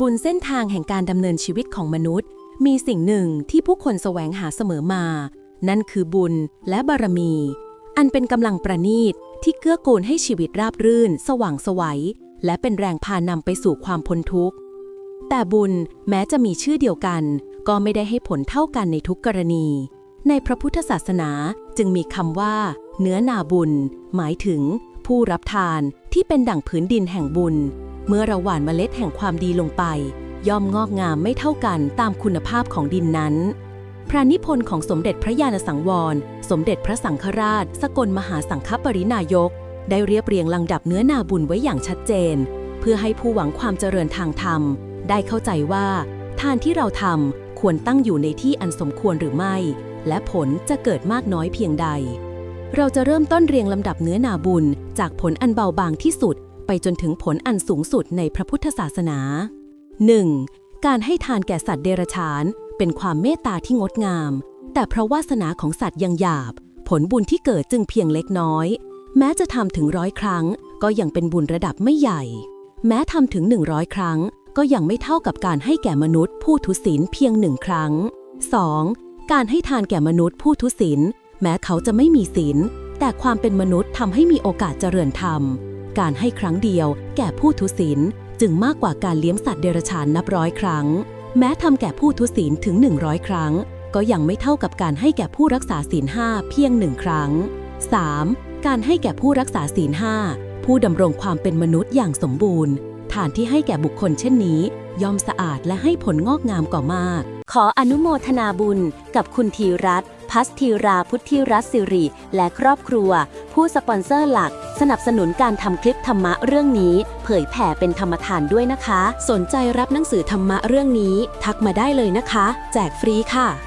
บุญเส้นทางแห่งการดำเนินชีวิตของมนุษย์ มีสิ่งหนึ่งที่ผู้คนแสวงหาเสมอมา นั่นคือบุญและบารมี อันเป็นกำลังประณีตที่เกื้อกูลให้ชีวิตราบรื่น สว่างไสวัยและเป็นแรงพานำไปสู่ความพ้นทุกข์ แต่บุญแม้จะมีชื่อเดียวกัน ก็ไม่ได้ให้ผลเท่ากันในทุกกรณี ในพระพุทธศาสนาจึงมีคำว่า เนื้อนาบุญ หมายถึงผู้รับทานที่เป็นดั่งผืนดินแห่งบุญ เมื่อเราหว่านเมล็ดแห่งความดีลงไป ย่อมงอกงามไม่เท่ากันตามคุณภาพของดินนั้น พระนิพนธ์ของสมเด็จพระญาณสังวร สมเด็จพระสังฆราช สกลมหาสังฆปรินายก ได้เรียบเรียงลำดับเนื้อนาบุญไว้อย่างชัดเจน เพื่อให้ผู้หวังความเจริญทางธรรม ได้เข้าใจว่าทานที่เราทำควรตั้งอยู่ในที่อันสมควรหรือไม่ และผลจะเกิดมากน้อยเพียงใดเราจะเริ่มต้นเรียงลำดับเนื้อนาบุญ จากผลอันเบาบางที่สุด ไปจนถึงผลอันสูงสุดในพระพุทธศาสนา 1. การให้ทานแก่สัตว์เดรัจฉาน เป็นความเมตตาที่งดงาม แต่เพราะวาสนาของสัตว์ยังหยาบ ผลบุญที่เกิดจึงเพียงเล็กน้อย แม้จะทำถึงร้อยครั้ง ก็ยังเป็นบุญระดับไม่ใหญ่ แม้ทำถึง 100 ครั้ง ก็ยังไม่เท่ากับการให้แก่มนุษย์ผู้ทุศีลเพียงหนึ่งครั้ง 2. การให้ทานแก่มนุษย์ผู้ทุศีลแม้เขาจะไม่มีศีลแต่ความเป็นมนุษย์ทำให้มีโอกาสเจริญธรรม การให้ครั้งเดียว แก่ผู้ทุศีลจึงมากกว่าการเลี้ยงสัตว์เดรัจฉานนับร้อยครั้ง แม้ทำแก่ผู้ทุศีลถึง 100 ครั้ง ก็ยังไม่เท่ากับการให้แก่ผู้รักษาศีลห้าเพียงหนึ่งครั้ง 3. การให้แก่ผู้รักษาศีลห้าผู้ดำรงความเป็นมนุษย์อย่างสมบูรณ์ ฐานที่ให้แก่บุคคลเช่นนี้ ย่อมสะอาดและให้ผลงอกงามกว่ามาก ขออนุโมทนาบุญกับคุณธีรัตน์ พัสธีราพุทธิรัตน์สิริ และครอบครัว ผู้สปอนเซอร์หลัก สนับสนุนการทำคลิปธรรมะเรื่องนี้ เผยแผ่เป็นธรรมทานด้วยนะคะ สนใจรับหนังสือธรรมะเรื่องนี้ ทักมาได้เลยนะคะ แจกฟรีค่ะ